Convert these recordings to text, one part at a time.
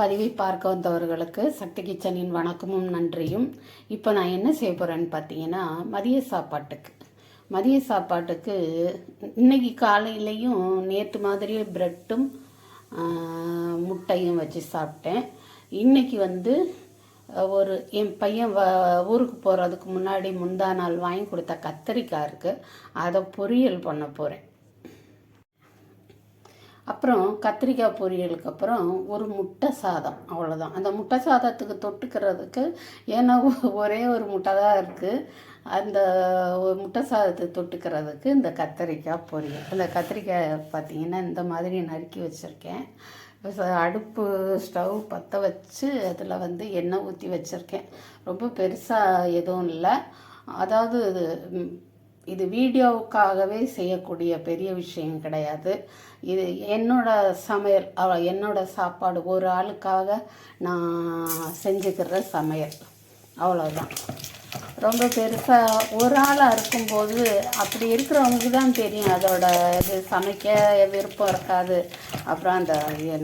பதிவை பார்க்க வந்தவர்களுக்கு சக்தி கிச்சனின் வணக்கமும் நன்றியும். இப்போ நான் என்ன செய்ய போகிறேன்னு பார்த்தீங்கன்னா மதிய சாப்பாட்டுக்கு. மதிய சாப்பாட்டுக்கு இன்னைக்கு காலையிலையும் நேற்று மாதிரியே ப்ரெட்டும் முட்டையும் வச்சு சாப்பிட்டேன். இன்னைக்கு வந்து ஒரு என் பையன் வ ஊருக்கு போகிறதுக்கு முன்னாடி முந்தா நாள் வாங்கி கொடுத்த கத்திரிக்காய் இருக்குது அதை பொரியல் பண்ண போகிறேன் அப்புறம் கத்திரிக்காய் பொரியலுக்கு அப்புறம் ஒரு முட்டை சாதம் அவ்வளோதான் அந்த முட்டை சாதத்துக்கு தொட்டுக்கிறதுக்கு ஏன்னா ஒரே ஒரு முட்டை தான் இருக்குது அந்த ஒரு முட்டை சாதத்தை தொட்டுக்கிறதுக்கு இந்த கத்திரிக்காய் பொரியல். அந்த கத்திரிக்காய் பார்த்திங்கன்னா இந்த மாதிரி நறுக்கி வச்சுருக்கேன். அடுப்பு ஸ்டவ் பற்ற வச்சு அதில் வந்து எண்ணெய் ஊற்றி வச்சுருக்கேன். ரொம்ப பெருசாக எதுவும் இல்லை. அதாவது இது வீடியோவுக்காகவே செய்யக்கூடிய பெரிய விஷயம் கிடையாது. இது என்னோட சமையல் என்னோட சாப்பாடு ஒரு ஆளுக்காக நான் செஞ்சுக்கிற சமையல். அவ்வளோதான் ரொம்ப பெருசாக ஒரு ஆளாக இருக்கும்போது அப்படி இருக்கிறவங்களுக்கு தான் தெரியும். அதோட இது சமைக்க விருப்பம் இருக்காது. அப்புறம் அந்த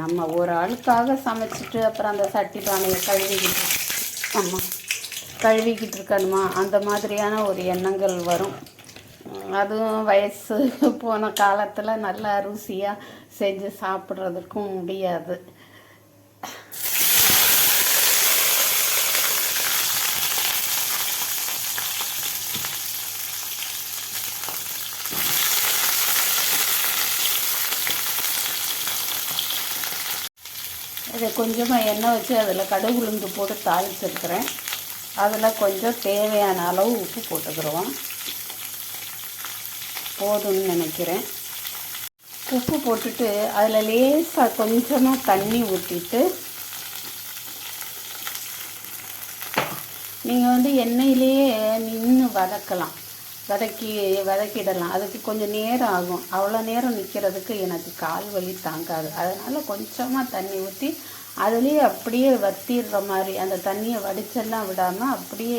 நம்ம ஒரு ஆளுக்காக சமைச்சிட்டு அப்புறம் அந்த சட்டி பானையை கழுவிக்கிட்டு ஆமாம் கழுவிக்கிட்டு இருக்கணுமா? அந்த மாதிரியான ஒரு எண்ணங்கள் வரும். அதுவும் வயசு போன காலத்தில் நல்லா ருசியாக செஞ்சு சாப்பிட்றதுக்கும் முடியாது. இதை கொஞ்சமாக எண்ணெய் வச்சு அதில் கடுகு உளுந்து போட்டு தாளிச்சிருக்கிறேன். அதில் கொஞ்சம் தேவையான அளவு உப்பு போட்டுக்கிறோம். போதும்னு நினைக்கிறேன். உப்பு போட்டுட்டு அதில் லேசாக கொஞ்சமாக தண்ணி ஊற்றிட்டு நீங்கள் வந்து எண்ணெயிலேயே நின்று வதக்கலாம். வதக்கி வதக்கிடலாம். அதுக்கு கொஞ்சம் நேரம் ஆகும். அவ்வளோ நேரம் நிற்கிறதுக்கு எனக்கு கால் வலி தாங்காது. அதனால் கொஞ்சமாக தண்ணி ஊற்றி அதுலேயே அப்படியே வத்திடுற மாதிரி அந்த தண்ணியை வடிச்செல்லாம் விடாமல் அப்படியே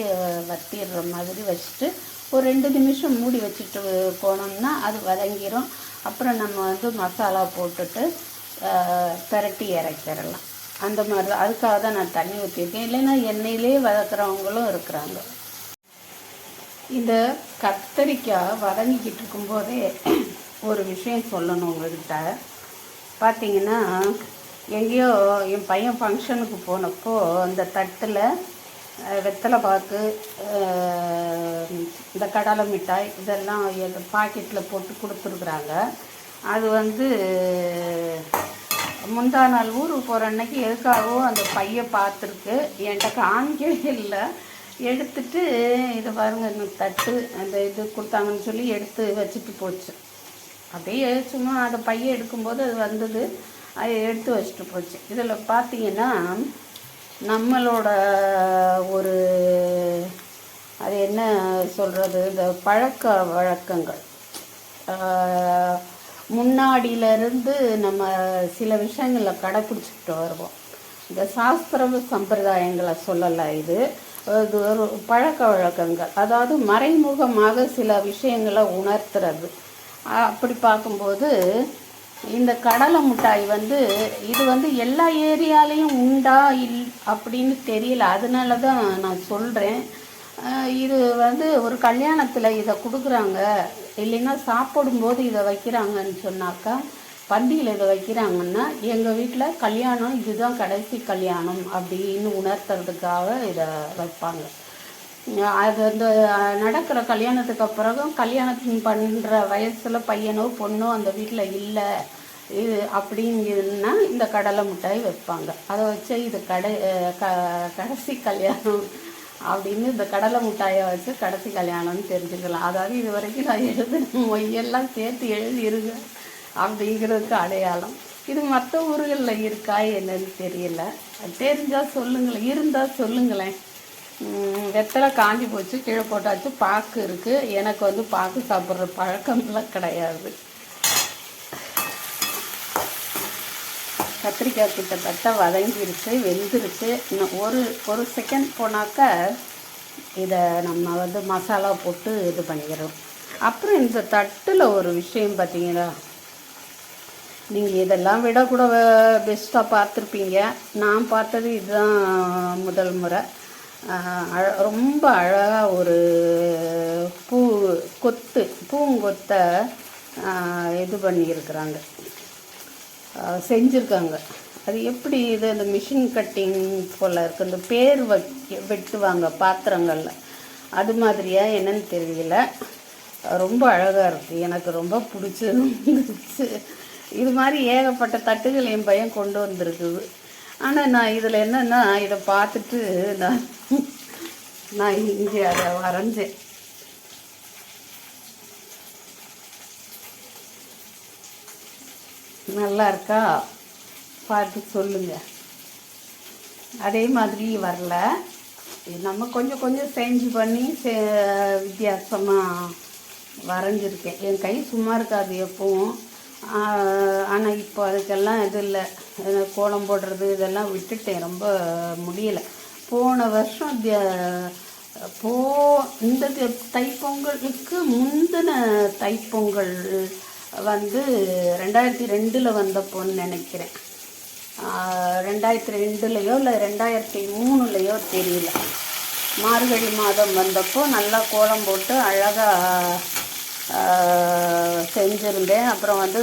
வத்திடுற மாதிரி வச்சுட்டு ஒரு ரெண்டு நிமிஷம் மூடி வச்சுட்டு போனோம்னா அது வதங்கிரும். அப்புறம் நம்ம வந்து மசாலா போட்டுட்டு ஆஹ், இறக்கிடலாம் அந்த மாதிரி தான். அதுக்காக தான் நான் தண்ணி ஊற்றிருக்கேன் இல்லைன்னா எண்ணெயிலே வதக்குறவங்களும் இருக்கிறாங்க. இந்த கத்தரிக்காய் வதங்கிக்கிட்டு இருக்கும்போதே ஒரு விஷயம் சொல்லணும் உங்கள்கிட்ட பார்த்தீங்கன்னா எங்கேயோ என் பையன் ஃபங்க்ஷனுக்கு போனப்போ அந்த தட்டில் வெத்தலை பாக்கு இந்த கடலை மிட்டாய் இதெல்லாம் பாக்கெட்டில் போட்டு கொடுத்துருக்குறாங்க. அது வந்து முந்தா நாள் ஊருக்கு போகிற அன்னைக்கு எதுக்காகவோ அந்த பைய பார்த்துருக்கு. என்கிட்ட காமிக்கவே இல்லை. எடுத்துட்டு இதை பாருங்க இந்த தட்டு அந்த இது கொடுத்தாங்கன்னு சொல்லி எடுத்து வச்சுட்டு போச்சு. அப்படியே சும்மா அந்த பையன் எடுக்கும்போது அது வந்தது அதை எடுத்து வச்சுட்டு போச்சு. இதில் பார்த்தீங்கன்னா நம்மளோட ஒரு அது என்ன சொல்கிறது இந்த பழக்க வழக்கங்கள். ஆஹ், முன்னாடியிலேருந்து நம்ம சில விஷயங்களை கடைப்பிடிச்சிக்கிட்டு வருவோம். இந்த சாஸ்திர சம்பிரதாயங்களை சொல்லலை இது. இது ஒரு பழக்க வழக்கங்கள். அதாவது மறைமுகமாக சில விஷயங்களை உணர்த்துறது. அப்படி பார்க்கும்போது இந்த கடலை மிட்டாய் வந்து இது வந்து எல்லா ஏரியாலையும் உண்டா இல் அப்படின்னு தெரியல. அதனால தான் நான் சொல்கிறேன் இது வந்து ஒரு கல்யாணத்தில் இதை கொடுக்குறாங்க. இல்லைன்னா சாப்பிடும்போது இதை வைக்கிறாங்கன்னு சொன்னாக்கா பந்தியில் இதை வைக்கிறாங்கன்னா எங்கள் வீட்டில் கல்யாணம் இதுதான் கடைசி கல்யாணம் அப்படின்னு உணர்த்துறதுக்காக இதை வைப்பாங்க. அது அந்த நடக்கிற கல்யாணத்துக்கு அப்புறம் கல்யாணத்தின் பண்ணுற வயசில் பையனோ பொண்ணோ அந்த வீட்டில் இல்லை. இது அப்படிங்கன்னா இந்த கடலை மிட்டாய் வைப்பாங்க. அதை வச்சு இது கடை க கடைசி கல்யாணம் அப்படின்னு இந்த கடலை மிட்டாயை வச்சு கடைசி கல்யாணம்னு தெரிஞ்சுக்கலாம். அதாவது இது வரைக்கும் நான் எழுதுன மொய்யெல்லாம் சேர்த்து எழுதிருங்க அப்படிங்கிறதுக்கு அடையாளம். இது மற்ற ஊர்களில் இருக்கா என்னன்னு தெரியல. தெரிஞ்சால் சொல்லுங்களேன். இருந்தால் சொல்லுங்களேன். வெத்தலை காஞ்சி போச்சு கீழே போட்டாச்சு பாக்கு இருக்குது எனக்கு வந்து பாக்கு சாப்பிட்ற பழக்கம்லாம் கிடையாது. கத்திரிக்காய் கிட்டத்தட்ட வதங்கிருச்சு வெந்துருச்சு. இன்னும் ஒரு ஒரு செகண்ட் போனாக்க இதை நம்ம வந்து மசாலா போட்டு இது பண்ணிக்கிறோம். அப்புறம் இந்த தட்டில் ஒரு விஷயம் பார்த்தீங்களா நீங்கள் இதெல்லாம் விட கூட பெஸ்ட்டாக பார்த்துருப்பீங்க. நான் பார்த்தது இதுதான் முதல் முறை. ரொம்ப அழகாக ஒரு பூ கொத்து பூங்கொத்தை இது பண்ணியிருக்கிறாங்க. செஞ்சுருக்காங்க. அது எப்படி இது அந்த மிஷின் கட்டிங் போல் இருக்குது இந்த பேர் வைக்க வெட்டுவாங்க பாத்திரங்களில். அது மாதிரியா என்னன்னு தெரியல. ரொம்ப அழகாக இருக்குது எனக்கு ரொம்ப பிடிச்சிருந்துச்சு இது மாதிரி ஏகப்பட்ட தட்டுகள் என் பையன் கொண்டு வந்திருக்குது. ஆனால் நான் இதில் என்னென்னா இதை பார்த்துட்டு நான் நான் இங்கே அதை வரைஞ்சேன். நல்லா இருக்கா? பார்த்து சொல்லுங்க. அதே மாதிரி வரல. நம்ம கொஞ்சம் கொஞ்சம் செஞ்சு பண்ணி சே வித்தியாசமாக வரைஞ்சிருக்கேன். என் கை சும்மா இருக்காது எப்பவும். ஆனால் இப்போ அதுக்கெல்லாம் இது இல்லை. கோலம் போடுறது இதெல்லாம் விட்டுட்டேன். ரொம்ப முடியலை. போன வருஷம் போ இந்த தைப்பொங்கலுக்கு முந்தின தைப்பொங்கல் வந்து ரெண்டாயிரத்தி ரெண்டில் வந்தப்போன்னு நினைக்கிறேன். ரெண்டாயிரத்தி ரெண்டுலேயோ இல்லை ரெண்டாயிரத்தி மூணுலேயோ தெரியல. மார்கழி மாதம் வந்தப்போ நல்லா கோலம் போட்டு அழகாக செஞ்சுருந்தேன். அப்புறம் வந்து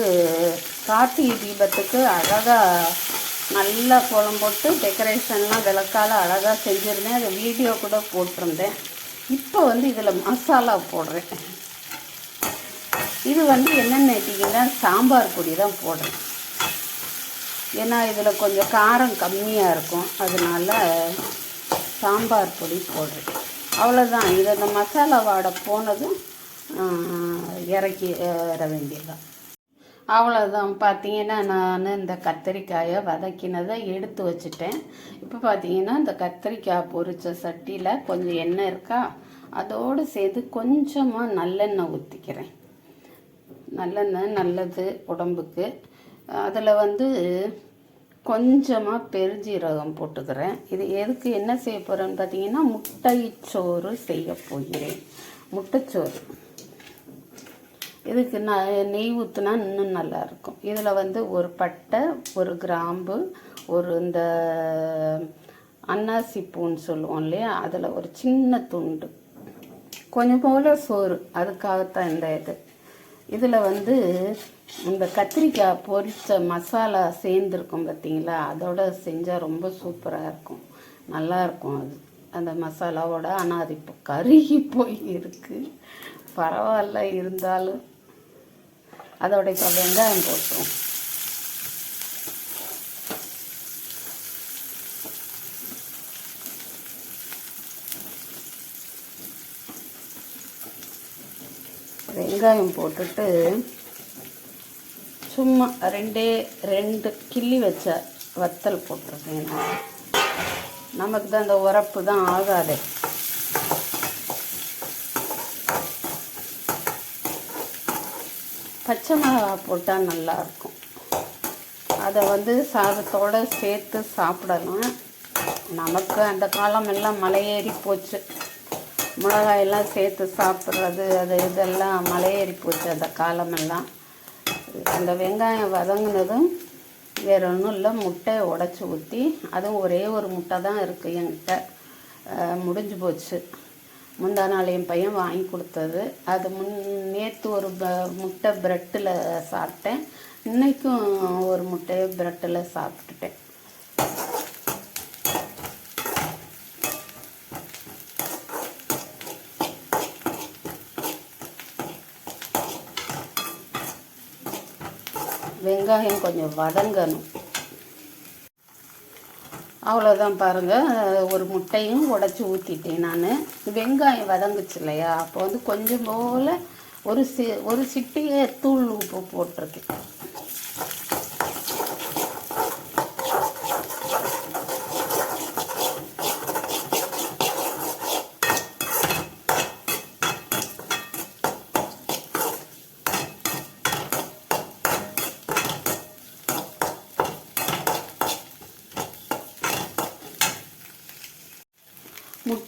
கார்த்திகை தீபத்துக்கு அழகாக நல்லா கோலம் போட்டு டெக்கரேஷன்லாம் விளக்கால அழகாக செஞ்சுருந்தேன். அது வீடியோ கூட போட்டிருந்தேன். இப்போ வந்து இதில் மசாலா போடுறேன். இது வந்து என்னென்னு கேட்டிங்கன்னா சாம்பார் பொடி தான் போடுறேன். ஏன்னா இதில் கொஞ்சம் காரம் கம்மியாக இருக்கும். அதனால சாம்பார் பொடி போடுறேன். அவ்வளோதான் இது அந்த மசாலா வாடை போனதும் இறக்கிற இறக்கி வர வேண்டியதுதான். அவ்வளோதான் பார்த்தீங்கன்னா நான் இந்த கத்திரிக்காயை வதக்கினதை எடுத்து வச்சுட்டேன். இப்போ பார்த்தீங்கன்னா இந்த கத்திரிக்காய் பொரித்த சட்டியில் கொஞ்சம் எண்ணெய் இருக்கா அதோடு சேர்த்து கொஞ்சமாக நல்லெண்ணெய் ஊற்றிக்கிறேன் நல்லெண்ணெய் நல்லது உடம்புக்கு. அதில் வந்து கொஞ்சமாக பெருஞ்சீரகம் போட்டுக்கிறேன். இது எதுக்கு என்ன செய்ய போகிறேன்னு பார்த்தீங்கன்னா முட்டைச்சோறு செய்ய போகிறேன். முட்டைச்சோறு. இதுக்கு நான் நெய் ஊற்றுனா இன்னும் நல்லா இருக்கும் இதில் வந்து ஒரு பட்டை ஒரு கிராம்பு ஒரு இந்த அன்னாசி பூன்னு சொல்லுவோம் இல்லையா? அதில் ஒரு சின்ன துண்டு. கொஞ்சம் போல் சோறு. அதுக்காகத்தான் இந்த இது. இதில் வந்து இந்த கத்திரிக்காய் பொரிச்ச மசாலா சேர்ந்துருக்கும் பார்த்தீங்களா அதோட செஞ்சால் ரொம்ப சூப்பராக இருக்கும். நல்லாயிருக்கும் அது. அந்த மசாலாவோட ஆனால் அது இப்போ கருகி போய் இருக்குது பரவாயில்ல இருந்தாலும். அதோட இப்போ வெங்காயம் போட்டுரும் வெங்காயம் போட்டுட்டு சும்மா ரெண்டே ரெண்டு கிள்ளி வச்ச வத்தல் போட்டிருக்கேன் நமக்கு தான் அந்த உரப்பு தான் ஆகாது. பச்சை மிளகாய் போட்டால் நல்லாயிருக்கும் அதை வந்து சாதத்தோடு சேர்த்து சாப்பிடலாம் நமக்கு அந்த காலம் எல்லாம் மலையேறி போச்சு. மிளகாயெல்லாம் சேர்த்து சாப்பிட்றது அது இதெல்லாம் மலையேறி போச்சு அந்த காலமெல்லாம் அந்த வெங்காயம் வதங்கினதும் வேறு ஒன்றும் இல்லை முட்டையை உடச்சி ஊற்றி அதுவும் ஒரே ஒரு முட்டை தான் இருக்குது என்கிட்ட. முடிஞ்சு போச்சு. முந்தா நாள் என் பையன் வாங்கி கொடுத்தது. அது முன் நேற்று ஒரு ப முட்டை ப்ரெட்டில் சாப்பிட்டேன். இன்றைக்கும் ஒரு முட்டையை ப்ரெட்டில் சாப்பிட்டுட்டேன். வெங்காயம் கொஞ்சம் வதங்கணும். அவ்வளோதான் பாருங்கள் ஒரு முட்டையும் உடச்சி ஊற்றிட்டேன் நான். வெங்காயம் வதங்குச்சு இல்லையா? அப்போ வந்து கொஞ்சம் போல் ஒரு சி ஒரு சிட்டிகை தூள் உப்பு போட்டிருக்கேன்.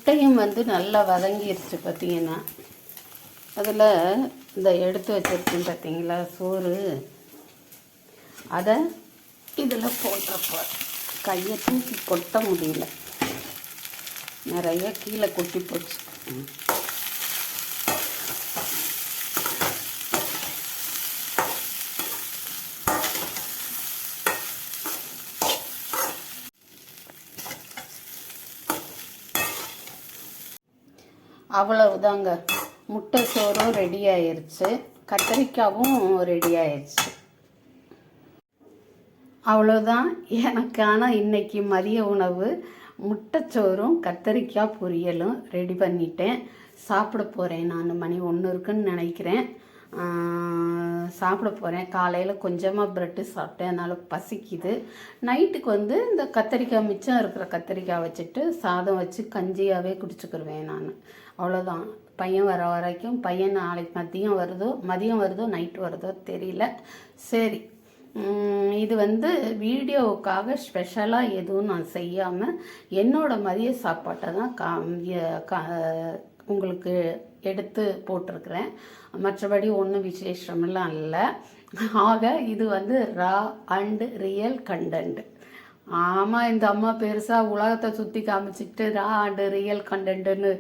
முட்டையும் வந்து நல்லா வதங்கிருச்சு பார்த்தீங்கன்னா. அதில் இந்த எடுத்து வச்சிருக்கேன் பார்த்தீங்களா சோறு. அதை இதில் போட்டப்போ கையை தூக்கி கொட்ட முடியல. நிறைய கீழே கொட்டி போச்சு. அவ்வளவுதாங்க. முட்டை சோறும் ரெடி ஆயிடுச்சு கத்திரிக்காவும் ரெடி ஆயிடுச்சு அவ்வளோதான் எனக்கான இன்றைக்கி மதிய உணவு. முட்டைச்சோறும் கத்தரிக்காய் பொரியலும் ரெடி பண்ணிட்டேன். சாப்பிட போகிறேன் நான் மணி ஒன்று இருக்குன்னு நினைக்கிறேன். சாப்பிட போகிறேன் காலையில் கொஞ்சமாக ப்ரெட்டு சாப்பிட்டேன். அதனால் பசிக்குது. நைட்டுக்கு வந்து இந்த கத்திரிக்காய் மிச்சம் இருக்கிற கத்திரிக்காய் வச்சுட்டு சாதம் வச்சு கஞ்சியாகவே குடிச்சுக்கிருவேன் நான். அவ்வளோதான் பையன் வர வரைக்கும் பையன் நாளைக்கு மதியம் வருதோ மதியம் வருதோ நைட்டு வருதோ தெரியல. சரி. இது வந்து வீடியோவுக்காக ஸ்பெஷலாக எதுவும் நான் செய்யாமல் என்னோடய மதிய சாப்பாட்டை தான் கா- உங்களுக்கு எடுத்து போட்டிருக்கிறேன். மற்றபடி ஒன்றும் விசேஷமெல்லாம் இல்லை. ஆக இது வந்து ரா அண்டு ரியல் கண்டென்ட். ஆமாம் இந்த அம்மா பெருசாக உலகத்தை சுற்றி காமிச்சிக்கிட்டு ரா அண்டு ரியல் கண்டென்ட்டுன்னு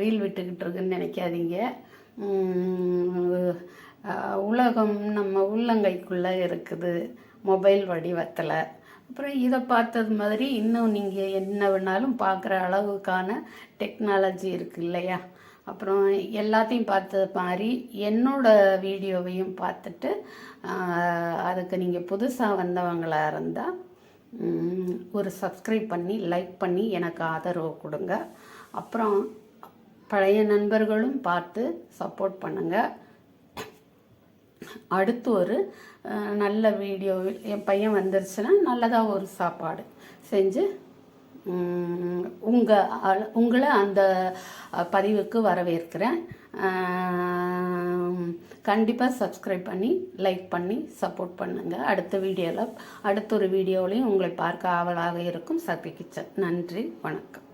ரீல் விட்டுக்கிட்டு இருக்குன்னு நினைக்காதீங்க. உலகம் நம்ம உள்ளங்கைக்குள்ளே இருக்குது மொபைல் வடிவத்தில். அப்புறம் இதை பார்த்தது மாதிரி இன்னும் நீங்கள் என்ன வேணாலும் பார்க்குற அளவுக்கான டெக்னாலஜி இருக்குது இல்லையா? அப்புறம் எல்லாத்தையும் பார்த்தது மாதிரி என்னோட வீடியோவையும் பார்த்துட்டு அதுக்கு நீங்கள் புதுசாக வந்தவங்களாக இருந்தால் ஒரு சப்ஸ்கிரைப் பண்ணி லைக் பண்ணி எனக்கு ஆதரவு கொடுங்க. அப்புறம் பழைய நண்பர்களும் பார்த்து சப்போர்ட் பண்ணுங்கள் அடுத்து ஒரு நல்ல வீடியோ என் பையன் வந்துருச்சுன்னா நல்லதாக ஒரு சாப்பாடு செஞ்சு உங்கள் உங்களை அந்த பதிவுக்கு வரவேற்கிறேன். கண்டிப்பாக சப்ஸ்கிரைப் பண்ணி லைக் பண்ணி சப்போர்ட் பண்ணுங்கள் அடுத்த வீடியோவில் அடுத்த ஒரு வீடியோவிலையும் உங்களை பார்க்க ஆவலாக இருக்கும் சக்தி கிச்சன். நன்றி வணக்கம்.